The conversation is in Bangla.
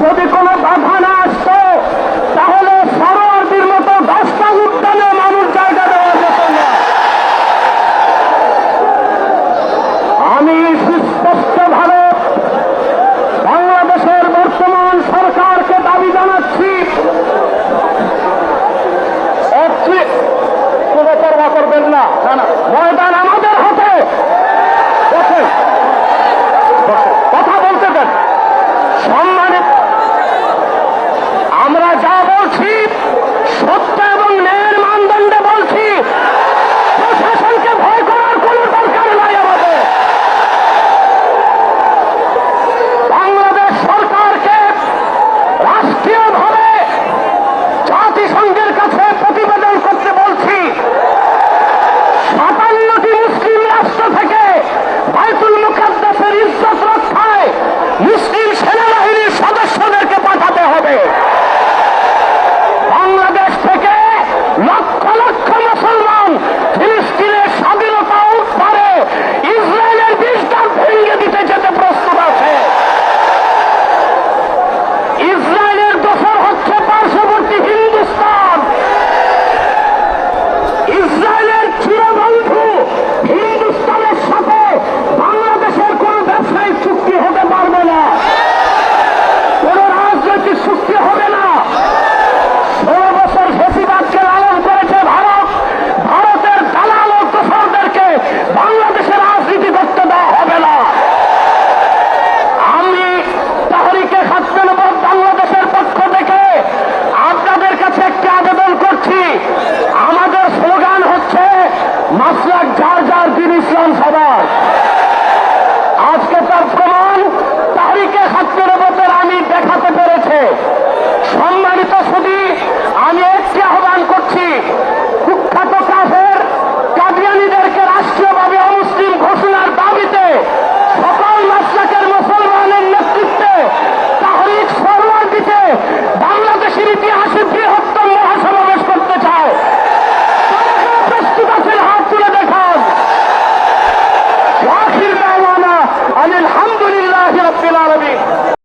যদি কোনো বাধা না আসতো, তাহলে সরোয়ারটির মতো দশটা উদ্যানে মানুষ জায়গা দেওয়া যেত না। আমি সুস্পষ্টভাবে বাংলাদেশের বর্তমান সরকারকে দাবি জানাচ্ছি ময়দান